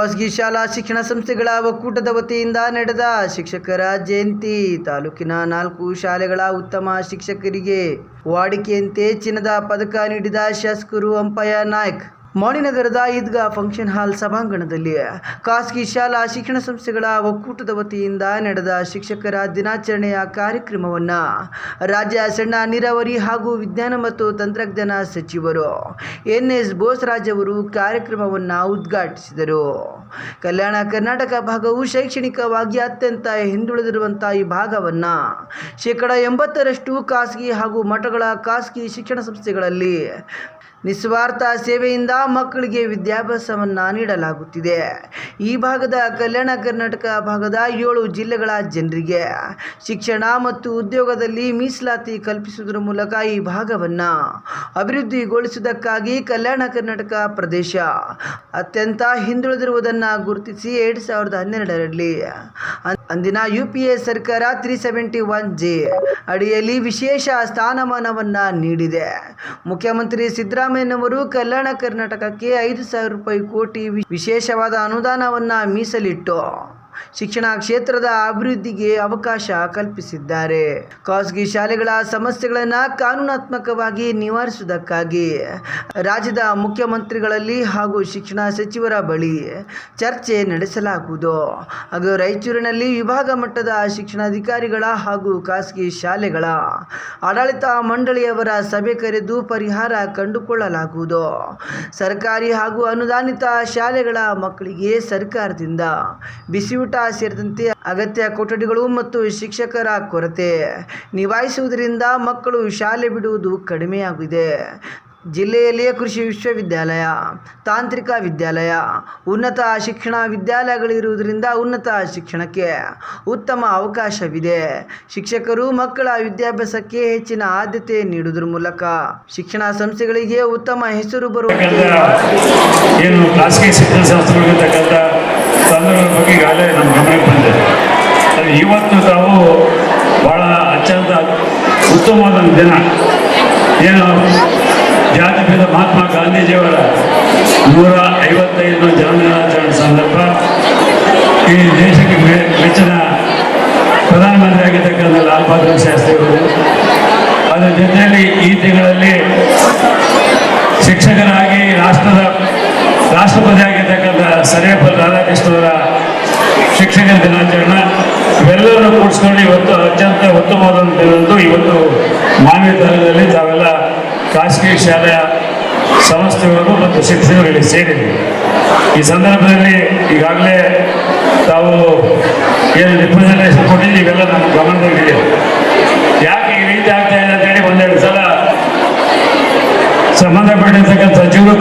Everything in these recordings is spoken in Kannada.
ಖಾಸಗಿ ಶಾಲಾ ಶಿಕ್ಷಣ ಸಂಸ್ಥೆಗಳ ಒಕ್ಕೂಟದ ವತಿಯಿಂದ ನಡೆದ ಶಿಕ್ಷಕರ ಜಯಂತಿ. ತಾಲೂಕಿನ ನಾಲ್ಕು ಶಾಲೆಗಳ ಉತ್ತಮ ಶಿಕ್ಷಕರಿಗೆ ವಾಡಿಕೆಯಂತೆ ಚಿನ್ನದ ಪದಕ ನೀಡಿದ ಶಾಸಕರು ಅಂಪಯ್ಯ ನಾಯ್ಕ್. ಮಣಿನಗರದ ಈದ್ಗಾ ಫಂಕ್ಷನ್ ಹಾಲ್ ಸಭಾಂಗಣದಲ್ಲಿ ಖಾಸಗಿ ಶಾಲಾ ಶಿಕ್ಷಣ ಸಂಸ್ಥೆಗಳ ಒಕ್ಕೂಟದ ವತಿಯಿಂದ ನಡೆದ ಶಿಕ್ಷಕರ ದಿನಾಚರಣೆಯ ಕಾರ್ಯಕ್ರಮವನ್ನು ರಾಜ್ಯ ಸಣ್ಣ ನೀರಾವರಿ ಹಾಗೂ ವಿಜ್ಞಾನ ಮತ್ತು ತಂತ್ರಜ್ಞಾನ ಸಚಿವರು ಎನ್ ಎಸ್ ಬೋಸರಾಜ್ ಅವರು ಕಾರ್ಯಕ್ರಮವನ್ನು ಉದ್ಘಾಟಿಸಿದರು. ಕಲ್ಯಾಣ ಕರ್ನಾಟಕ ಭಾಗವು ಶೈಕ್ಷಣಿಕವಾಗಿ ಅತ್ಯಂತ ಹಿಂದುಳಿದಿರುವಂಥ ಈ ಭಾಗವನ್ನು ಶೇಕಡ ಎಂಬತ್ತರಷ್ಟು ಖಾಸಗಿ ಹಾಗೂ ಮಠಗಳ ಖಾಸಗಿ ಶಿಕ್ಷಣ ಸಂಸ್ಥೆಗಳಲ್ಲಿ ನಿಸ್ವಾರ್ಥ ಸೇವೆಯಿಂದ ಮಕ್ಕಳಿಗೆ ವಿದ್ಯಾಭ್ಯಾಸವನ್ನು ನೀಡಲಾಗುತ್ತಿದೆ. ಈ ಭಾಗದ ಕಲ್ಯಾಣ ಕರ್ನಾಟಕ ಭಾಗದ ಏಳು ಜಿಲ್ಲೆಗಳ ಜನರಿಗೆ ಶಿಕ್ಷಣ ಮತ್ತು ಉದ್ಯೋಗದಲ್ಲಿ ಮೀಸಲಾತಿ ಕಲ್ಪಿಸುವುದರ ಮೂಲಕ ಈ ಭಾಗವನ್ನು ಅಭಿವೃದ್ಧಿಗೊಳಿಸುವುದಕ್ಕಾಗಿ ಕಲ್ಯಾಣ ಕರ್ನಾಟಕ ಪ್ರದೇಶ ಅತ್ಯಂತ ಹಿಂದುಳಿದಿರುವುದನ್ನು ಗುರುತಿಸಿ ಎರಡು ಸಾವಿರದ ಹನ್ನೆರಡರಲ್ಲಿ. ಅಂದಿನ ಯು ಪಿ ಎ ಸರ್ಕಾರ ತ್ರೀ ಸೆವೆಂಟಿ ಒನ್ ಜೆ ಅಡಿಯಲ್ಲಿ ವಿಶೇಷ ಸ್ಥಾನಮಾನವನ್ನು ನೀಡಿದೆ. ಮುಖ್ಯಮಂತ್ರಿ ಸಿದ್ದರಾಮಯ್ಯನವರು ಕಲ್ಯಾಣ ಕರ್ನಾಟಕಕ್ಕೆ ಐದು ಸಾವಿರ ರೂಪಾಯಿ ಕೋಟಿ ವಿಶೇಷವಾದ ಅನುದಾನವನ್ನು ಮೀಸಲಿಟ್ಟು ಶಿಕ್ಷಣ ಕ್ಷೇತ್ರದ ಅಭಿವೃದ್ಧಿಗೆ ಅವಕಾಶ ಕಲ್ಪಿಸಿದ್ದಾರೆ. ಖಾಸಗಿ ಶಾಲೆಗಳ ಸಮಸ್ಯೆಗಳನ್ನು ಕಾನೂನಾತ್ಮಕವಾಗಿ ನಿವಾರಿಸುವುದಕ್ಕಾಗಿ ರಾಜ್ಯದ ಮುಖ್ಯಮಂತ್ರಿಗಳಲ್ಲಿ ಹಾಗೂ ಶಿಕ್ಷಣ ಸಚಿವರ ಬಳಿ ಚರ್ಚೆ ನಡೆಸಲಾಗುವುದು. ಹಾಗೂ ರಾಯಚೂರಿನಲ್ಲಿ ವಿಭಾಗ ಮಟ್ಟದ ಶಿಕ್ಷಣಾಧಿಕಾರಿಗಳ ಹಾಗೂ ಖಾಸಗಿ ಶಾಲೆಗಳ ಆಡಳಿತ ಮಂಡಳಿಯವರ ಸಭೆ ಕರೆದು ಪರಿಹಾರ ಕಂಡುಕೊಳ್ಳಲಾಗುವುದು. ಸರ್ಕಾರಿ ಹಾಗೂ ಅನುದಾನಿತ ಶಾಲೆಗಳ ಮಕ್ಕಳಿಗೆ ಸರ್ಕಾರದಿಂದ ಬಿಸಿಯೂಟ ಸೇರಿದಂತೆ ಅಗತ್ಯ ಕೊಠಡಿಗಳು ಮತ್ತು ಶಿಕ್ಷಕರ ಕೊರತೆ. ನಿಭಾಯಿಸುವುದರಿಂದ ಮಕ್ಕಳು ಶಾಲೆ ಬಿಡುವುದು ಕಡಿಮೆಯಾಗಿದೆ. ಜಿಲ್ಲೆಯಲ್ಲಿಯೇ ಕೃಷಿ ವಿಶ್ವವಿದ್ಯಾಲಯ, ತಾಂತ್ರಿಕ ವಿದ್ಯಾಲಯ, ಉನ್ನತ ಶಿಕ್ಷಣ ವಿದ್ಯಾಲಯಗಳಿರುವುದರಿಂದ ಉನ್ನತ ಶಿಕ್ಷಣಕ್ಕೆ ಉತ್ತಮ ಅವಕಾಶವಿದೆ. ಶಿಕ್ಷಕರು ಮಕ್ಕಳ ವಿದ್ಯಾಭ್ಯಾಸಕ್ಕೆ ಹೆಚ್ಚಿನ ಆದ್ಯತೆ ನೀಡುವುದರ ಮೂಲಕ ಶಿಕ್ಷಣ ಸಂಸ್ಥೆಗಳಿಗೆ ಉತ್ತಮ ಹೆಸರು ಬರುವ ಏನು ಶಿಕ್ಷಣ ಬಗ್ಗೆ ಈಗಾಗಲೇ ನಮ್ಮ ಗಮನಕ್ಕೆ ಬಂದಿದೆ. ಅದು ಇವತ್ತು ತಾವು ಬಹಳ ಅತ್ಯಂತ ಉತ್ತಮವಾದ ದಿನ. ಏನು? ಜಾತಿ ಭೇದ ಮಹಾತ್ಮ ಗಾಂಧೀಜಿಯವರ ನೂರ ಐವತ್ತೈದು ಜನ್ಮದಿನಾಚರಣೆ ಸಂದರ್ಭ. ಈ ದೇಶಕ್ಕೆ ಮೆಚ್ಚಿನ ಪ್ರಧಾನಮಂತ್ರಿ ಆಗಿರ್ತಕ್ಕಂಥ ಲಾಲ್ ಬಹದ್ದೂರ್ ಶಾಸ್ತ್ರಿ ಅವರು. ಅದರ ಜೊತೆಯಲ್ಲಿ ಈ ತಿಂಗಳಲ್ಲಿ ಶಿಕ್ಷಕರಾಗಿ ರಾಷ್ಟ್ರದ ರಾಷ್ಟ್ರಪತಿ ಆಗಿರ್ತಕ್ಕಂಥ ಸರ್ವೇಪಲ್ಲಿ ರಾಧಾಕೃಷ್ಣವರ ಶಿಕ್ಷಕರ ದಿನಾಚರಣೆ ಇವೆಲ್ಲರನ್ನು ಕೂಡಿಸ್ಕೊಂಡು ಇವತ್ತು ಅತ್ಯಂತ ಉತ್ತಮವಾದಂಥದ್ದು ಇವತ್ತು ಮಾನವೀಯ ತಾವೆಲ್ಲ ಖಾಸಗಿ ಶಾಲೆಯ ಸಂಸ್ಥೆಗಳು ಮತ್ತು ಶಿಕ್ಷಕರಲ್ಲಿ ಸೇರಿದೆ ಈ ಸಂದರ್ಭದಲ್ಲಿ ಈಗಾಗಲೇ ತಾವು ಏನು ರಿಪ್ರೆಸೆಂಟೇಷನ್ ಕೊಟ್ಟಿದ್ದೀವಿ ಇವೆಲ್ಲ ನಮ್ಮ ಗಮನದಲ್ಲಿದೆ. ಯಾಕೆ ಈ ರೀತಿ ಆಗ್ತಾ ಇದೆ ಅಂತೇಳಿ ಒಂದೆರಡು ಸಲ ಸಂಬಂಧಪಟ್ಟಿರ್ತಕ್ಕಂಥ ಸಚಿವರು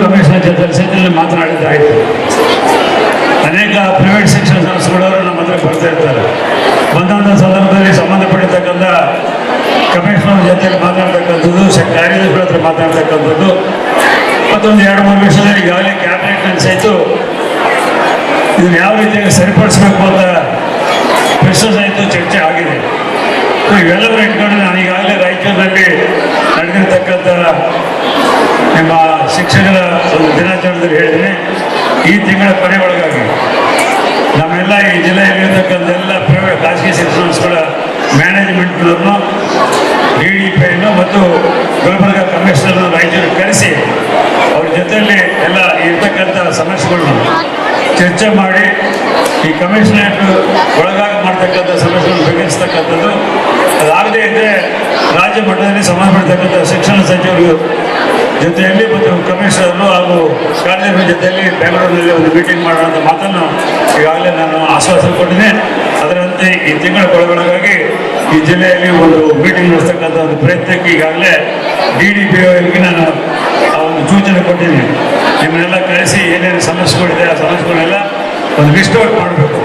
ಸಚಿವರು ಮಾತನಾಡಿದ್ದಾಯಿತು ಅನೇಕ ಪ್ರೈವೇಟ್ ಶಿಕ್ಷಣ ಸಂಸ್ಥೆಗಳವರು ನಮ್ಮ ಹತ್ರ ಬರ್ತಾ ಇರ್ತಾರೆ. ಬಂದಂಥ ಸಂದರ್ಭದಲ್ಲಿ ಸಂಬಂಧಪಟ್ಟಿರ್ತಕ್ಕಂಥ ಕಮಿಷನರ್ ಜೊತೆ ಮಾತನಾಡ್ತಕ್ಕಂಥದ್ದು ಕಾರ್ಯದರ್ಶಿಗಳ ಹತ್ರ ಮಾತನಾಡ್ತಕ್ಕಂಥದ್ದು, ಮತ್ತೊಂದು ಎರಡು ಮೂರು ವಿಷಯದಲ್ಲಿ ಈಗಾಗಲೇ ಕ್ಯಾಬಿನೆಟ್ ಅನ್ಸಾಯಿತು ಇದನ್ನು ಯಾವ ರೀತಿಯಾಗಿ ಸರಿಪಡಿಸ್ಬೇಕು ಅಂತ ಪ್ರಶ್ನೆ ಸಹಿತ ಚರ್ಚೆ ಆಗಿದೆ. ಸೊ ಇವೆಲ್ಲವನ್ನ ಇಟ್ಕೊಂಡು ನಾನು ಈಗಾಗಲೇ ರಾಯಚೂರಿನಲ್ಲಿ ನಡೆದಿರ್ತಕ್ಕಂಥ ನಿಮ್ಮ ಶಿಕ್ಷಕರ ಒಂದು ದಿನಾಚರಣೆಯಲ್ಲಿ ಹೇಳಿದ್ದೀನಿ. ಈ ತಿಂಗಳ ಕೊನೆ ಒಳಗಾಗಿ ನಮ್ಮೆಲ್ಲ ಈ ಜಿಲ್ಲೆಯಲ್ಲಿರ್ತಕ್ಕಂಥ ಎಲ್ಲ ಪ್ರೈವೇಟ್ ಖಾಸಗಿ ಸಂಸ್ಥೆಗಳ ಮ್ಯಾನೇಜ್ಮೆಂಟ್ನವ್ರನ್ನು ಡಿ ಡಿ ಪಿಯನ್ನು ಮತ್ತು ಗುಲ್ಬರ್ಗ ಕಮಿಷನರ್ ರಾಯಚೂರಿಗೆ ಕರೆಸಿ ಅವ್ರ ಜೊತೆಯಲ್ಲಿ ಎಲ್ಲ ಇರ್ತಕ್ಕಂಥ ಸಮಸ್ಯೆಗಳನ್ನ ಚರ್ಚೆ ಮಾಡಿ ಈ ಕಮಿಷನರೇಟ್ ಒಳಗಾಗಿ ಮಾಡ್ತಕ್ಕಂಥ ಸಮಸ್ಯೆಗಳನ್ನು ಬಗೆಹರಿಸ್ತಕ್ಕಂಥದ್ದು ಅದಾಗದೇ ಇದ್ದರೆ ರಾಜ್ಯ ಮಟ್ಟದಲ್ಲಿ ಸಂಬಂಧಪಡ್ತಕ್ಕಂಥ ಶಿಕ್ಷಣ ಸಚಿವರು ಜೊತೆಯಲ್ಲಿ ಮತ್ತು ಕಮಿಷನರು ಹಾಗೂ ಕಾರ್ಯದರ್ಶಿ ಜೊತೆಯಲ್ಲಿ ಬೆಂಗಳೂರಿನಲ್ಲಿ ಒಂದು ಮೀಟಿಂಗ್ ಮಾಡೋಣ ಮಾತನ್ನು ಈಗಾಗಲೇ ನಾನು ಆಶ್ವಾಸನೆ ಕೊಟ್ಟಿದೆ ಅದರಂತೆ ಈ ತಿಂಗಳ ಒಳಗೊಳಗಾಗಿ ಈ ಜಿಲ್ಲೆಯಲ್ಲಿ ಒಂದು ಮೀಟಿಂಗ್ ನಡೆಸ್ತಕ್ಕಂಥ ಒಂದು ಪ್ರಯತ್ನಕ್ಕೆ ಈಗಾಗಲೇ ಡಿ ಡಿ ಪಿ ಅವರಿಗೆ ನಾನು ಆ ಒಂದು ಸೂಚನೆ ಕೊಟ್ಟಿದ್ದೀನಿ. ನಿಮ್ಮನ್ನೆಲ್ಲ ಕಳಿಸಿ ಏನೇನು ಸಮಸ್ಯೆಗಳಿದೆ ಆ ಸಮಸ್ಯೆಗಳನ್ನೆಲ್ಲ ಒಂದು ಔಟ್ ಮಾಡಬೇಕು.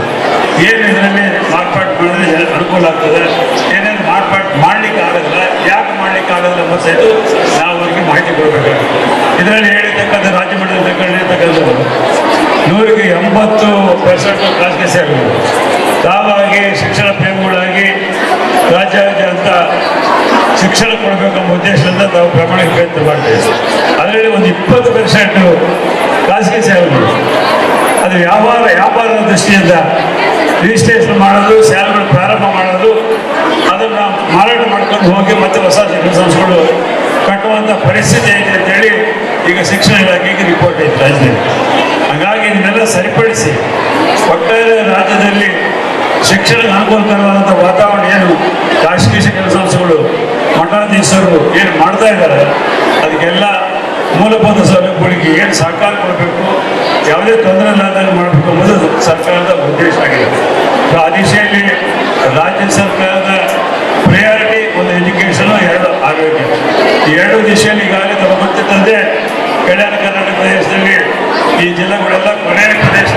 ಏನು ಇದರಲ್ಲಿ ಮಾರ್ಪಾಟ್ ಮಾಡಿದ್ರೆ ಅನುಕೂಲ ಆಗ್ತದೆ? ಏನೇನು ಮಾರ್ಪಾಟ್ ಮಾಡ್ಲಿಕ್ಕೆ ಆಗೋದಿಲ್ಲ ಯಾಕೆ ಮಾಡಲಿಕ್ಕೆ ಆಗಲ್ಲ ಎಂಬ ಸಹಿತ ನಾವು ಅವರಿಗೆ ಮಾಹಿತಿ ಕೊಡಬೇಕಾಗುತ್ತೆ. ಇದರಲ್ಲಿ ಹೇಳಿರ್ತಕ್ಕಂಥ ರಾಜ್ಯ ಮಟ್ಟದಲ್ಲಿ ತಗೊಂಡಿರ್ತಕ್ಕಂಥದ್ದು ನೂರಿಗೆ ಎಂಬತ್ತು ಪರ್ಸೆಂಟ್ ಖಾಸಗಿ ಸೇವೆಗಳು. ತಾವಾಗಿ ಶಿಕ್ಷಣ ಶಿಕ್ಷಣ ಕೊಡಬೇಕೆಂಬ ಉದ್ದೇಶದಿಂದ ನಾವು ಪ್ರಮಾಣಿಕ ಪ್ರಯತ್ನ ಮಾಡ್ತೀವಿ ಅದರಲ್ಲಿ ಒಂದು ಇಪ್ಪತ್ತು ಪರ್ಸೆಂಟ್ ಖಾಸಗಿ ಸೇವೆಗಳು ಅದು ವ್ಯಾಪಾರ ವ್ಯಾಪಾರದ ದೃಷ್ಟಿಯಿಂದ ರಿಜಿಸ್ಟ್ರೇಷನ್ ಮಾಡೋದು ಸ್ಯಾಲ್ಗಳು ಪ್ರಾರಂಭ ಮಾಡೋದು, ಅದನ್ನು ಮಾರಾಟ ಮಾಡ್ಕೊಂಡು ಹೋಗಿ ಮತ್ತೆ ಹೊಸ ಶಿಕ್ಷಣ ಸಂಸ್ಥೆಗಳು ಕಟ್ಟುವಂಥ ಪರಿಸ್ಥಿತಿ ಐತೆ ಅಂತೇಳಿ ಈಗ ಶಿಕ್ಷಣ ಇಲಾಖೆಗೆ ರಿಪೋರ್ಟ್ ಐತೆ ರಾಜ್ಯದಲ್ಲಿ. ಹಾಗಾಗಿ ಇದನ್ನೆಲ್ಲ ಸರಿಪಡಿಸಿ ಒಟ್ಟಾರೆ ರಾಜ್ಯದಲ್ಲಿ ಶಿಕ್ಷಣಕ್ಕೆ ಅನುಕೂಲಕರವಾದಂಥ ವಾತಾವರಣ ಏನು? ಖಾಸಗಿ ಶಿಕ್ಷಣ ಸಂಸ್ಥೆಗಳು ಮಠಾಧೀಶರು ಏನು ಮಾಡ್ತಾ ಇದ್ದಾರೆ? ಅದಕ್ಕೆಲ್ಲ ಮೂಲಭೂತ ಸೌಲಭ್ಯಗಳಿಗೆ ಏನು ಸಹಕಾರ ಕೊಡಬೇಕು? ಯಾವುದೇ ತೊಂದರೆ ಇಲ್ಲದಾಗ ಮಾಡಬೇಕು ಅನ್ನೋದು ಸರ್ಕಾರದ ಉದ್ದೇಶ ಆಗಿದೆ. ಆ ದಿಶೆಯಲ್ಲಿ ರಾಜ್ಯ ಸರ್ಕಾರದ ಪ್ರಿಯಾರಿಟಿ ಒಂದು ಎಜುಕೇಷನು ಎರಡು ಆರೋಗ್ಯ. ಎರಡು ದಿಶೆಯಲ್ಲಿ ಈಗಾಗಲೇ ತಮ್ಮ ಗೊತ್ತಿದ್ದಂತೆ ಕಲ್ಯಾಣ ಕರ್ನಾಟಕ ಪ್ರದೇಶದಲ್ಲಿ ಈ ಜಿಲ್ಲೆಗಳೆಲ್ಲ ಕೊನೆಯ ಪ್ರದೇಶ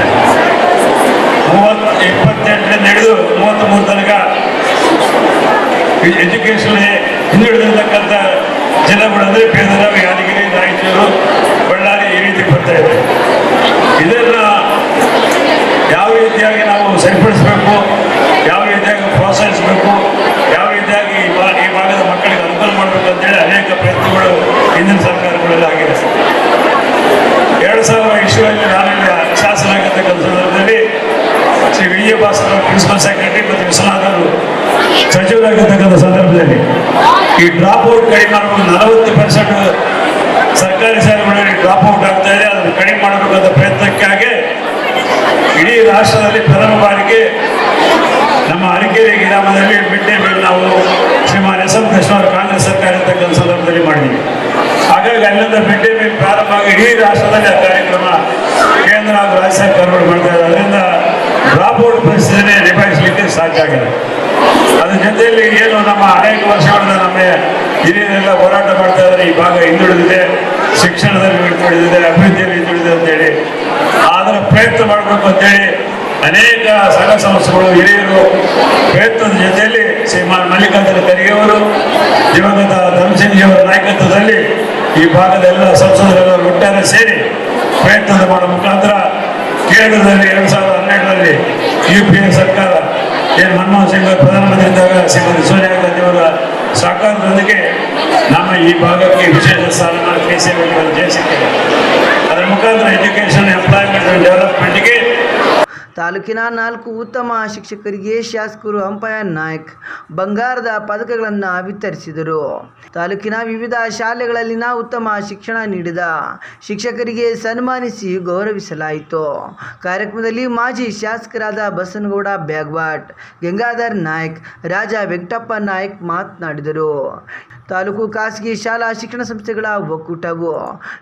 ಮೂವತ್ತು ಇಪ್ಪತ್ತೆಂಟರಿಂದ ಹಿಡಿದು ಮೂವತ್ತ್ ಮೂರು ತನಕ ಎಜುಕೇಷನ್ ಹಿಂದುಳಿದಿರ್ತಕ್ಕಂಥ ಜಿಲ್ಲೆಗಳಂದ್ರೆ ಬೇದರ ಯಾದಗಿರಿ ರಾಯಚೂರು ಬಳ್ಳಾರಿ ಈ ರೀತಿ ಬರ್ತಾ ಇದೆ ಇದನ್ನು ಯಾವ ರೀತಿಯಾಗಿ ನಾವು ಸರಿಪಡಿಸಬೇಕು ಯಾವ ರೀತಿಯಾಗಿ ಪ್ರೋತ್ಸಾಹಿಸಬೇಕು ಯಾವ ರೀತಿಯಾಗಿ ಈ ಭಾ- ಈ ಭಾಗದ ಮಕ್ಕಳಿಗೆ ಅನುಕೂಲ ಮಾಡಬೇಕು ಅಂತೇಳಿ ಅನೇಕ ಪ್ರಯತ್ನಗಳು ಹಿಂದಿನ ಸರ್ಕಾರಗಳೆಲ್ಲ ಆಗಿದೆ ಎರಡು ಸಾವಿರ ಇಶ್ಯೂರಲ್ಲಿ ನಾನಿಲ್ಲಿ ಶಾಸನ ಆಗಿರ್ತಕ್ಕಂಥ ಸಂದರ್ಭದಲ್ಲಿ Shri V A Bhaskar principal secretary ಮತ್ತು ವಿಶ್ವನಾಥ್ ಅವರು ಸಚಿವರಾಗಿರ್ತಕ್ಕಂಥ ಸಂದರ್ಭದಲ್ಲಿ ಈ ಡ್ರಾಪ್ ಔಟ್ ಕಡಿಮೆ ಮಾಡಬೇಕು ನಲವತ್ತು ಪರ್ಸೆಂಟ್ ಸರ್ಕಾರಿ ಶಾಲೆಗಳಲ್ಲಿ ಡ್ರಾಪ್ ಔಟ್ ಆಗ್ತಾ ಇದೆ. ಅದನ್ನು ಕಡಿಮೆ ಮಾಡಬೇಕಾದ ಪ್ರಯತ್ನಕ್ಕಾಗಿ ಇಡೀ ರಾಷ್ಟ್ರದಲ್ಲಿ ಪ್ರಥಮ ಬಾರಿಗೆ ನಮ್ಮ ಅರಕೆರೆ ಗ್ರಾಮದಲ್ಲಿ ಮಿಡ್ ಡೇ ಮೀಲ್ ನಾವು ಶ್ರೀಮಾನ್ ಎಸ್ ಎಂ ಕೃಷ್ಣ ಅವರು ಕಾಂಗ್ರೆಸ್ ಸರ್ಕಾರ ಇರ್ತಕ್ಕಂಥ ಸಂದರ್ಭದಲ್ಲಿ ಮಾಡಿದ್ವಿ. ಹಾಗಾಗಿ ಅಲ್ಲಿಂದ ಮಿಡ್ ಡೇ ಮೀಲ್ ಪ್ರಾರಂಭ ಆಗಿ ಇಡೀ ರಾಷ್ಟ್ರದಲ್ಲಿ ಆ ಕಾರ್ಯಕ್ರಮ ಕೇಂದ್ರ ಹಾಗೂ ರಾಜ್ಯ ಸರ್ಕಾರಗಳು ಮಾಡ್ತಾ ಇದ್ದಾರೆ. ಅದರಿಂದ ಡ್ರಾಪ್ ಔಟ್ ಪರಿಸ್ಥಿತಿನೇ ನಿಭಾಯಿಸಲಿಕ್ಕೆ ಸಾಧ್ಯ ಆಗಿದೆ. ಅದ್ರ ಜೊತೆಯಲ್ಲಿ ಏನು ನಮ್ಮ ಅನೇಕ ವರ್ಷಗಳಿಂದ ನಮ್ಮ ಹಿರಿಯರೆಲ್ಲ ಹೋರಾಟ ಮಾಡ್ತಾ ಇದ್ದಾರೆ. ಈ ಭಾಗ ಹಿಂದುಳಿದಿದೆ ಶಿಕ್ಷಣದಲ್ಲಿ ಹಿಂದುಳಿದಿದೆ ಅಭಿವೃದ್ಧಿಯಲ್ಲಿ ಹಿಂದುಳಿದಿದೆ ಅಂತೇಳಿ. ಅದರ ಪ್ರಯತ್ನ ಮಾಡಬೇಕು ಅಂತೇಳಿ ಅನೇಕ ಸಂಘ ಸಂಸ್ಥೆಗಳು, ಹಿರಿಯರು ಪ್ರಯತ್ನದ ಜೊತೆಯಲ್ಲಿ ಶ್ರೀಮಾನ್ ಮಲ್ಲಿಕಾರ್ಜುನ ಖರ್ಗೆ ಅವರು, ದಿವಂಗತ ಧರ್ಮಸಿಂಗ್ ನಾಯಕತ್ವದಲ್ಲಿ ಈ ಭಾಗದ ಎಲ್ಲ ಸಂಸದರೆಲ್ಲ ಒಟ್ಟಾರೆ ಸೇರಿ ಪ್ರಯತ್ನ ಮಾಡುವ ಮುಖಾಂತರ ಕೇಂದ್ರದಲ್ಲಿ ಎರಡು ಸಾವಿರದ ಹನ್ನೆರಡರಲ್ಲಿ ಯು ಪಿ ಎ ಸರ್ಕಾರ ಏನು ಮನಮೋಹನ್ ಸಿಂಗ್ ಅವರು ಪ್ರಧಾನಮಂತ್ರಿ ಇದ್ದಾಗ ಶ್ರೀಮತಿ ಸೋನಿಯಾ ಗಾಂಧಿ ಅವರ ನಮ್ಮ ಈ ಭಾಗಕ್ಕೆ ವಿಶೇಷ ಸ್ಥಾನಮಾನ ಕೈ ಸೇವೆಗಳನ್ನು ಜಯಿಸಿದ್ದೇವೆ ಅದರ ಮುಖಾಂತರ ಎಜುಕೇಷನ್ ಎಂಪ್ಲಾಯ್ಮೆಂಟ್ ಡೆವಲಪ್ಮೆಂಟ್ಗೆ ತಾಲೂಕಿನ ನಾಲ್ಕು ಉತ್ತಮ ಶಿಕ್ಷಕರಿಗೆ ಶಾಸಕರು ಅಂಪಯರ್ ನಾಯ್ಕ್ ಬಂಗಾರದ ಪದಕಗಳನ್ನು ವಿತರಿಸಿದರು. ತಾಲೂಕಿನ ವಿವಿಧ ಶಾಲೆಗಳಲ್ಲಿನ ಉತ್ತಮ ಶಿಕ್ಷಣ ನೀಡಿದ ಶಿಕ್ಷಕರಿಗೆ ಸನ್ಮಾನಿಸಿ ಗೌರವಿಸಲಾಯಿತು. ಕಾರ್ಯಕ್ರಮದಲ್ಲಿ ಮಾಜಿ ಶಾಸಕರಾದ ಬಸನಗೌಡ ಬ್ಯಾಗ್ವಾಟ್, ಗಂಗಾಧರ್ ನಾಯ್ಕ್, ರಾಜ ವೆಂಕಟಪ್ಪ ನಾಯ್ಕ್ ಮಾತನಾಡಿದರು. ತಾಲೂಕು ಖಾಸಗಿ ಶಾಲಾ ಶಿಕ್ಷಣ ಸಂಸ್ಥೆಗಳ ಒಕ್ಕೂಟವು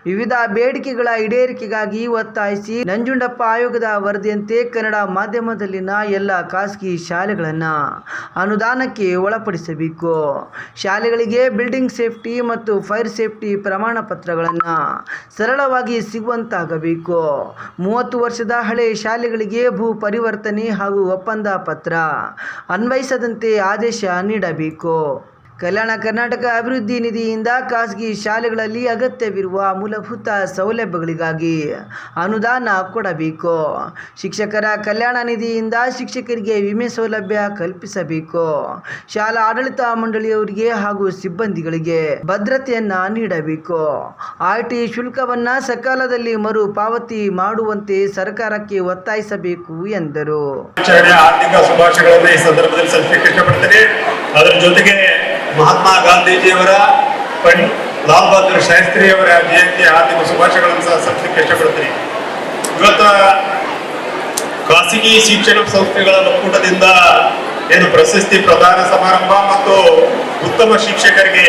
ವಿವಿಧ ಬೇಡಿಕೆಗಳ ಈಡೇರಿಕೆಗಾಗಿ ಒತ್ತಾಯಿಸಿ ನಂಜುಂಡಪ್ಪ ಆಯೋಗದ ವರದಿಯಂತೆ ಕನ್ನಡ ಮಾಧ್ಯಮದಲ್ಲಿನ ಎಲ್ಲ ಖಾಸಗಿ ಶಾಲೆಗಳನ್ನು ಅನುದಾನಕ್ಕೆ ಒಳಪಡಿಸಬೇಕು. ಶಾಲೆಗಳಿಗೆ ಬಿಲ್ಡಿಂಗ್ ಸೇಫ್ಟಿ ಮತ್ತು ಫೈರ್ ಸೇಫ್ಟಿ ಪ್ರಮಾಣ ಪತ್ರಗಳನ್ನು ಸರಳವಾಗಿ ಸಿಗುವಂತಾಗಬೇಕು. ಮೂವತ್ತು ವರ್ಷದ ಹಳೆ ಶಾಲೆಗಳಿಗೆ ಭೂ ಪರಿವರ್ತನೆ ಹಾಗೂ ಒಪ್ಪಂದ ಪತ್ರ ಅನ್ವಯಿಸದಂತೆ ಆದೇಶ ನೀಡಬೇಕು. ಕಲ್ಯಾಣ ಕರ್ನಾಟಕ ಅಭಿವೃದ್ಧಿ ನಿಧಿಯಿಂದ ಖಾಸಗಿ ಶಾಲೆಗಳಲ್ಲಿ ಅಗತ್ಯವಿರುವ ಮೂಲಭೂತ ಸೌಲಭ್ಯಗಳಿಗಾಗಿ ಅನುದಾನ ಕೊಡಬೇಕು. ಶಿಕ್ಷಕರ ಕಲ್ಯಾಣ ನಿಧಿಯಿಂದ ಶಿಕ್ಷಕರಿಗೆ ವಿಮೆ ಸೌಲಭ್ಯ ಕಲ್ಪಿಸಬೇಕು. ಶಾಲಾ ಆಡಳಿತ ಮಂಡಳಿಯವರಿಗೆ ಹಾಗೂ ಸಿಬ್ಬಂದಿಗಳಿಗೆ ಭದ್ರತೆಯನ್ನ ನೀಡಬೇಕು. ಆರ್ ಟಿ ಶುಲ್ಕವನ್ನ ಸಕಾಲದಲ್ಲಿ ಮರುಪಾವತಿ ಮಾಡುವಂತೆ ಸರ್ಕಾರಕ್ಕೆ ಒತ್ತಾಯಿಸಬೇಕು ಎಂದರು. ಆರ್ಥಿಕ ಶುಭಾಶಯಗಳನ್ನು ಈ ಸಂದರ್ಭದಲ್ಲಿ ಅದರ ಜೊತೆಗೆ ಮಹಾತ್ಮ ಗಾಂಧೀಜಿಯವರ ಪಂಡಿತ್ ಲಾಲ್ ಬಹದ್ದೂರ್ ಶಾಸ್ತ್ರಿಯವರ ಜಯಂತಿ ಆರ್ಥಿಕ ಶುಭಾಶಯಗಳನ್ನು ಸಹ ಸಲ್ಲಿಸಲಿಕ್ಕೆ ಇಷ್ಟಪಡ್ತೀನಿ ಇವತ್ತು ಖಾಸಗಿ ಶಿಕ್ಷಣ ಸಂಸ್ಥೆಗಳ ಒಕ್ಕೂಟದಿಂದ ಏನು ಪ್ರಶಸ್ತಿ ಪ್ರದಾನ ಸಮಾರಂಭ ಮತ್ತು ಉತ್ತಮ ಶಿಕ್ಷಕರಿಗೆ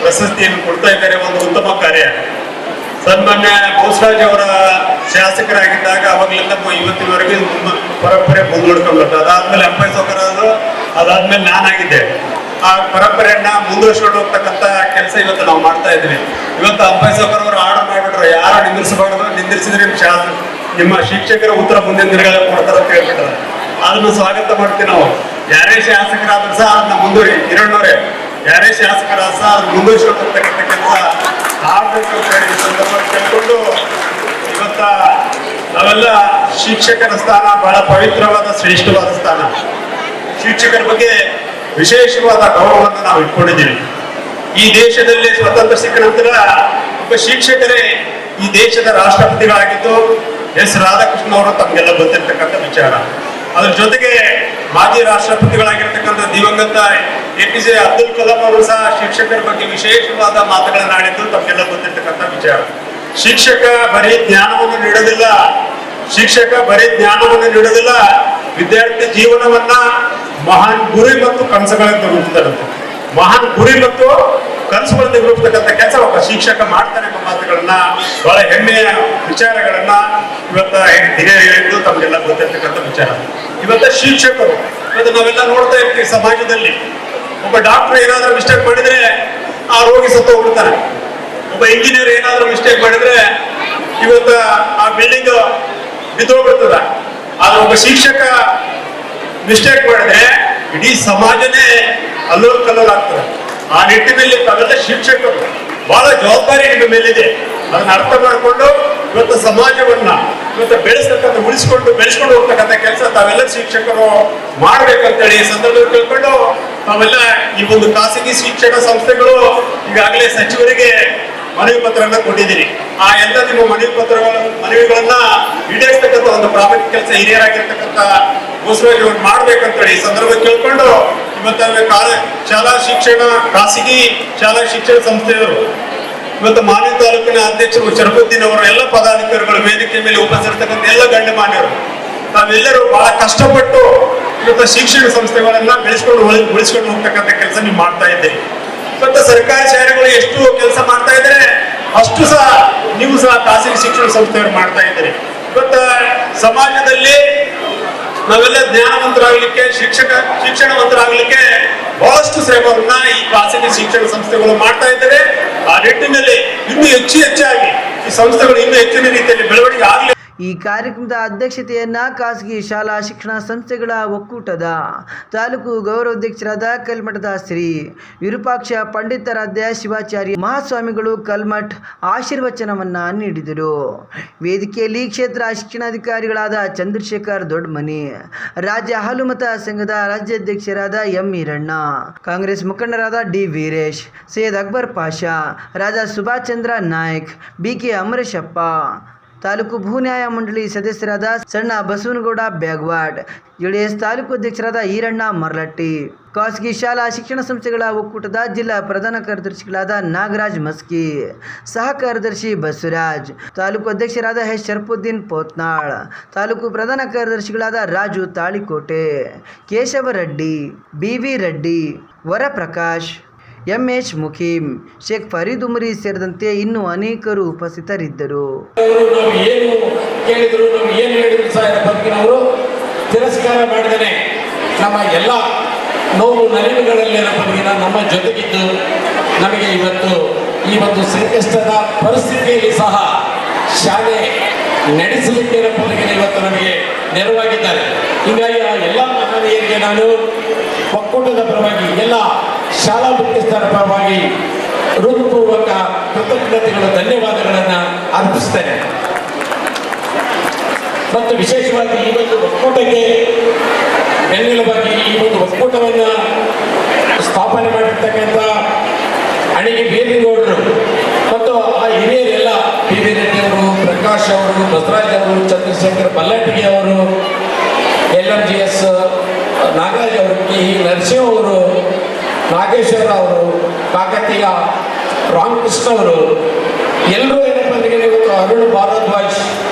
ಪ್ರಶಸ್ತಿಯನ್ನು ಕೊಡ್ತಾ ಇದ್ದಾರೆ ಒಂದು ಉತ್ತಮ ಕಾರ್ಯ. ಸನ್ಮಾನ್ಯ ಬೋಸರಾಜ್ ಅವರ ಶಾಸಕರಾಗಿದ್ದಾಗ ಅವಾಗಲಿಂದ ಇವತ್ತಿನವರೆಗೆ ಪರಂಪರೆ ಮುಂದುವರ್ಕೊಂಡ್ಬಿಟ್ಟು ಅದಾದ್ಮೇಲೆ ಅಂಪೈ ಸೌಕರ್ಯದು ಅದಾದ್ಮೇಲೆ ನಾನಾಗಿದ್ದೆ. ಆ ಪರಂಪರೆಯನ್ನ ಮುಂದುವರ್ಸ್ಕೊಂಡು ಹೋಗ್ತಕ್ಕಂತ ಕೆಲಸ ಇವತ್ತು ನಾವು ಮಾಡ್ತಾ ಇದ್ದೀವಿ. ಇವತ್ತು ಅಂಪೈ ಸೌಕರ್ ಅವರು ಆರ್ಡರ್ ಮಾಡಿಬಿಟ್ರು. ಯಾರು ನಿಂದಿರಿಸಬಾರ್ದು? ನಿಂದಿರಿಸಿದ್ರೆ ನಿಮ್ಮ ಶಾಸ ನಿಮ್ಮ ಶಿಕ್ಷಕರ ಉತ್ತರ ಮುಂದಿನ ದಿನಗಳಲ್ಲಿ ಕೊಡ್ತಾರ ಅಂತ ಹೇಳ್ಬಿಟ್ಟಾರೆ ಅದನ್ನು ಸ್ವಾಗತ ಮಾಡ್ತೀವಿ ನಾವು. ಯಾರೇ ಶಾಸಕರಾದ್ರೂ ಸಹ ಅದನ್ನ ಮುಂದುವರಿ. ಕಿರಣವ್ರೆ ಯಾರೇ ಶಾಸಕರ ಸಹ ಅದನ್ನ ಮುಂದುವರಿಸಿಕೊಂಡು ಹೋಗ್ತಕ್ಕಂಥ ಕೆಲಸ ಆಡಬೇಕು ಈ ಕೇಳ್ಕೊಂಡು ಇವತ್ತ ನಾವೆಲ್ಲ ಶಿಕ್ಷಕರ ಸ್ಥಾನ ಬಹಳ ಪವಿತ್ರವಾದ, ಶ್ರೇಷ್ಠವಾದ ಸ್ಥಾನ. ಶಿಕ್ಷಕರ ಬಗ್ಗೆ ವಿಶೇಷವಾದ ಗೌರವವನ್ನು ನಾವು ಇಟ್ಕೊಂಡಿದ್ದೀವಿ. ಈ ದೇಶದಲ್ಲಿ ಸ್ವತಂತ್ರ ಸಿಕ್ಕ ನಂತರ ಒಬ್ಬ ಶಿಕ್ಷಕರೇ ಈ ದೇಶದ ರಾಷ್ಟ್ರಪತಿಗಳಾಗಿದ್ದು ಎಸ್ ರಾಧಾಕೃಷ್ಣ ಅವರು ತಮಗೆಲ್ಲ ಗೊತ್ತಿರ್ತಕ್ಕಂಥ ವಿಚಾರ. ಅದ್ರ ಜೊತೆಗೆ ಮಾಜಿ ರಾಷ್ಟ್ರಪತಿಗಳಾಗಿರ್ತಕ್ಕಂಥ ದಿವಂಗತ A P J Abdul Kalam ಅವರು ಸಹ ಶಿಕ್ಷಕರ ಬಗ್ಗೆ ವಿಶೇಷವಾದ ಮಾತುಗಳನ್ನ ಆಡಿದ್ದು ತಮಗೆಲ್ಲ ಗೊತ್ತಿರ್ತಕ್ಕಂಥ ವಿಚಾರ. ಶಿಕ್ಷಕ ಬರೀ ಜ್ಞಾನವನ್ನು ನೀಡೋದಿಲ್ಲ. ಶಿಕ್ಷಕ ಬರೀ ಜ್ಞಾನವನ್ನು ನೀಡೋದಿಲ್ಲ. ವಿದ್ಯಾರ್ಥಿ ಜೀವನವನ್ನ ಮಹಾನ್ ಗುರಿ ಮತ್ತು ಕನಸುಗಳನ್ನು ರೂಪಿಸ್ತಾರಂತೆ ಮಹಾನ್ ಗುರಿ ಮತ್ತು ಕನಸುಗಳನ್ನು ತೆಗೆದುಕೊಳ್ತಕ್ಕಂಥ ಕೆಲಸ ಒಬ್ಬ ಶಿಕ್ಷಕ ಮಾಡ್ತಾರೆ ಎಂಬ ಮಾತುಗಳನ್ನ, ಬಹಳ ಹೆಮ್ಮೆಯ ವಿಚಾರಗಳನ್ನ ಇವತ್ತ ಹಿರಿಯ ಹೇಳಿದ್ದು ತಮಗೆಲ್ಲ ಗೊತ್ತಿರ್ತಕ್ಕಂಥ ವಿಚಾರ. ಇವತ್ತ ಶಿಕ್ಷಕರು, ಇವತ್ತು ನಾವೆಲ್ಲ ನೋಡ್ತಾ ಇರ್ತೀವಿ ಸಮಾಜದಲ್ಲಿ. ಒಬ್ಬ ಡಾಕ್ಟರ್ ಏನಾದ್ರೂ ಮಿಸ್ಟೇಕ್ ಮಾಡಿದ್ರೆ ಆ ರೋಗಿ ಸತ್ತು ಹೋಗ್ತಾರೆ ಒಬ್ಬ ಇಂಜಿನಿಯರ್ ಏನಾದ್ರೂ ಮಿಸ್ಟೇಕ್ ಮಾಡಿದ್ರೆ ಇವತ್ತ ಆ ಬಿಲ್ಡಿಂಗ್ ಬಿದ್ದೋಗ್ಬಿಡ್ತದ. ಆದ್ರೆ ಒಬ್ಬ ಶಿಕ್ಷಕ ಮಿಸ್ಟೇಕ್ ಮಾಡಿದ್ರೆ ಇಡೀ ಸಮಾಜನೇ ಅಲ್ಲೋರ್ ಕಲ್ಲೋಲ್ ಆಗ್ತದೆ. ಆ ನಿಟ್ಟಿನಲ್ಲಿ ತಗದ ಶಿಕ್ಷಕರು ಬಹಳ ಜವಾಬ್ದಾರಿ ನಿಮ್ಮ ಮೇಲಿದೆ. ಅದನ್ನ ಅರ್ಥ ಮಾಡಿಕೊಂಡು ಇವತ್ತು ಸಮಾಜವನ್ನ ಇವತ್ತು ಬೆಳೆಸ್ತಕ್ಕಂಥ, ಉಳಿಸ್ಕೊಂಡು, ಬೆಳೆಸ್ಕೊಂಡು ಹೋಗ್ತಕ್ಕಂಥ ಕೆಲಸ ತಾವೆಲ್ಲ ಶಿಕ್ಷಕರು ಮಾಡ್ಬೇಕಂತೇಳಿ ಸಂದರ್ಭದಲ್ಲಿ ತಿಳ್ಕೊಂಡು ತಾವೆಲ್ಲ ಈ ಒಂದು ಖಾಸಗಿ ಶಿಕ್ಷಣ ಸಂಸ್ಥೆಗಳು ಈಗಾಗಲೇ ಸಚಿವರಿಗೆ ಮನವಿ ಪತ್ರವನ್ನ ಕೊಟ್ಟಿದ್ದೀರಿ. ಆ ಎಲ್ಲ ನಿಮ್ಮ ಮನವಿ ಪತ್ರ ಮನವಿಗಳನ್ನ ಈಡೇರಿಸ್ತಕ್ಕಂಥ ಒಂದು ಪ್ರಾಮಾಣಿಕ ಕೆಲಸ ಹಿರಿಯರಾಗಿರ್ತಕ್ಕಂಥ ಗೋಸ್ವಾಮಿ ಅವ್ರು ಮಾಡ್ಬೇಕಂತೇಳಿ ಈ ಸಂದರ್ಭ ಕೇಳ್ಕೊಂಡು ಇವತ್ತು ಶಾಲಾ ಶಿಕ್ಷಣ ಖಾಸಗಿ ಶಾಲಾ ಶಿಕ್ಷಣ ಸಂಸ್ಥೆಯವರು, ಇವತ್ತು ಮಾನ್ಯ ತಾಲೂಕಿನ ಅಧ್ಯಕ್ಷರು ಶರಫುದ್ದೀನ್ ಅವರು ಎಲ್ಲ ಪದಾಧಿಕಾರಿಗಳು ವೇದಿಕೆ ಮೇಲೆ ಉಪಸರಿಸತಕ್ಕಂಥ ಎಲ್ಲ ಗಣ್ಯಮಾನ್ಯರು ತಾವೆಲ್ಲರೂ ಬಹಳ ಕಷ್ಟಪಟ್ಟು ಇವತ್ತು ಶಿಕ್ಷಣ ಸಂಸ್ಥೆಗಳನ್ನ ಬೆಳೆಸ್ಕೊಂಡು ಉಳಿ- ಉಳಿಸ್ಕೊಂಡು ಹೋಗ್ತಕ್ಕಂಥ ಕೆಲಸ ನೀವು ಮಾಡ್ತಾ ಇದ್ದೀರಿ. ಇವತ್ತು ಸರ್ಕಾರಿ ಶಾಲೆಗಳು ಎಷ್ಟು ಕೆಲಸ ಮಾಡ್ತಾ ಇದ್ದಾರೆ, ಅಷ್ಟು ಸಹ ನೀವು ಸಹ ಖಾಸಗಿ ಶಿಕ್ಷಣ ಸಂಸ್ಥೆಯವರು ಮಾಡ್ತಾ ಇದ್ದೀರಿ. ಇವತ್ತು ಸಮಾಜದಲ್ಲಿ ನಾವೆಲ್ಲ ಜ್ಞಾನವಂತರಾಗಲಿಕ್ಕೆ, ಶಿಕ್ಷಕ, ಶಿಕ್ಷಣವಂತರಾಗಲಿಕ್ಕೆ ಬಹಳಷ್ಟು ಶ್ರಮವನ್ನ ಈ ಖಾಸಗಿ ಶಿಕ್ಷಣ ಸಂಸ್ಥೆಗಳು ಮಾಡ್ತಾ ಇದ್ದಾರೆ ಆ ನಿಟ್ಟಿನಲ್ಲಿ ಇನ್ನೂ ಹೆಚ್ಚು ಹೆಚ್ಚಾಗಿ ಈ ಸಂಸ್ಥೆಗಳು ಇನ್ನೂ ಹೆಚ್ಚಿನ ರೀತಿಯಲ್ಲಿ ಬೆಳವಣಿಗೆ ಆಗಲಿ ಈ ಕಾರ್ಯಕ್ರಮದ ಅಧ್ಯಕ್ಷತೆಯನ್ನ ಖಾಸಗಿ ಶಾಲಾ ಶಿಕ್ಷಣ ಸಂಸ್ಥೆಗಳ ಒಕ್ಕೂಟದ ತಾಲೂಕು ಗೌರವಾಧ್ಯಕ್ಷರಾದ ಕಲ್ಮಠದ ಶ್ರೀ ವಿರೂಪಾಕ್ಷ ಪಂಡಿತಾರಾಧ್ಯ ಶಿವಾಚಾರ್ಯ ಮಹಾಸ್ವಾಮಿಗಳು ಕಲ್ಮಠ್ ಆಶೀರ್ವಚನವನ್ನ ನೀಡಿದರು. ವೇದಿಕೆಯಲ್ಲಿ ಕ್ಷೇತ್ರ ಶಿಕ್ಷಣಾಧಿಕಾರಿಗಳಾದ ಚಂದ್ರಶೇಖರ್ ದೊಡ್ಡಮನಿ ರಾಜ್ಯ ಹಾಲುಮತ ಸಂಘದ ರಾಜ್ಯಾಧ್ಯಕ್ಷರಾದ ಎಂ ಈರಣ್ಣ ಕಾಂಗ್ರೆಸ್ ಮುಖಂಡರಾದ D Veeresh, Syed Akbar Pasha, Raja Subhash Chandra Naik, B K Amareshappa taluk ಭೂ ನ್ಯಾಯ ಮಂಡಳಿ ಸದಸ್ಯರಾದ ಸಣ್ಣ ಬಸವನಗೌಡ ಬ್ಯಾಗ್ವಾಡ್, ಜೆಡಿಎಸ್ ತಾಲೂಕು ಅಧ್ಯಕ್ಷರಾದ ಈರಣ್ಣ ಮರ್ಲಟ್ಟಿ. ಖಾಸಗಿ ಶಾಲಾ ಶಿಕ್ಷಣ ಸಂಸ್ಥೆಗಳ ಒಕ್ಕೂಟದ ಜಿಲ್ಲಾ ಪ್ರಧಾನ ಕಾರ್ಯದರ್ಶಿಗಳಾದ ನಾಗರಾಜ್ ಮಸ್ಕಿ, ಸಹ ಕಾರ್ಯದರ್ಶಿ ಬಸವರಾಜ್, ತಾಲೂಕು ಅಧ್ಯಕ್ಷರಾದ ಎಚ್ ಶರ್ಫುದ್ದೀನ್ ಪೋತ್ನಾಳ್, ತಾಲೂಕು ಪ್ರಧಾನ ಕಾರ್ಯದರ್ಶಿಗಳಾದ Raju Talikote, Keshava Reddy, B Reddy, Varaprakash. M H Mukheem Sheikh Farid Umari ಸೇರಿದಂತೆ ಇನ್ನೂ ಅನೇಕರು ಉಪಸ್ಥಿತರಿದ್ದರು. ತಿರಸ್ಕಾರ ಮಾಡಿದರೆ ನಮ್ಮ ಎಲ್ಲ ನೋವು ನಲಿವುಗಳಲ್ಲಿ ನಮ್ಮ ಜೊತೆಗಿದ್ದು ನಮಗೆ ಇವತ್ತು ಈ ಒಂದು ಸಂಕಷ್ಟದ ಪರಿಸ್ಥಿತಿಯಲ್ಲಿ ಸಹ ಶಾಲೆ ನಡೆಸಲಿಕ್ಕೆ ಇವತ್ತು ನಮಗೆ ನೆರವಾಗಿದ್ದಾರೆ. ಹೀಗಾಗಿ ಆ ಎಲ್ಲ ಮಹನೀಯರಿಗೆ ನಾನು ಒಕ್ಕೂಟದ ಪರವಾಗಿ ಎಲ್ಲ ಶಾಲಾ ಮುಖ್ಯಸ್ಥರ ಪರವಾಗಿ ಹೃತ್ಪೂರ್ವಕ ಕೃತಜ್ಞತೆಗಳು ಧನ್ಯವಾದಗಳನ್ನು ಅರ್ಪಿಸ್ತೇನೆ. ಮತ್ತು ವಿಶೇಷವಾಗಿ ಈ ಒಂದು ಒಕ್ಕೂಟಕ್ಕೆ ಬೆನ್ನೆಲುಬಾಗಿ ಈ ಒಂದು ಒಕ್ಕೂಟವನ್ನು ಸ್ಥಾಪನೆ ಮಾಡಿರ್ತಕ್ಕಂಥ ಅಣಿಗೆ ಬೀದಿಗೌಡರು ಮತ್ತು ಆ ಹಿರಿಯರೆಲ್ಲ ಬಿ ವಿ ರೆಡ್ಡಿ ಅವರು ಪ್ರಕಾಶ್ ಅವರು ಬಸವರಾಜ್ ಅವರು ಚಂದ್ರಶೇಖರ್ ಬಲ್ಲಾಟಿಗೆ ಅವರು L M G S Nagaraj ಅವರು ಕೆ ಇ ನರಸಿಂಹ ಅವರು ನಾಗೇಶ್ವರ ಅವರು ಕಾಕತೀಯ ರಾಮಕೃಷ್ಣ ಅವರು ಎಲ್ಲರೂ ಏನಪ್ಪ ಅಂದ್ರೆ ಇವತ್ತು ಅರುಣ್ ಬಾಲ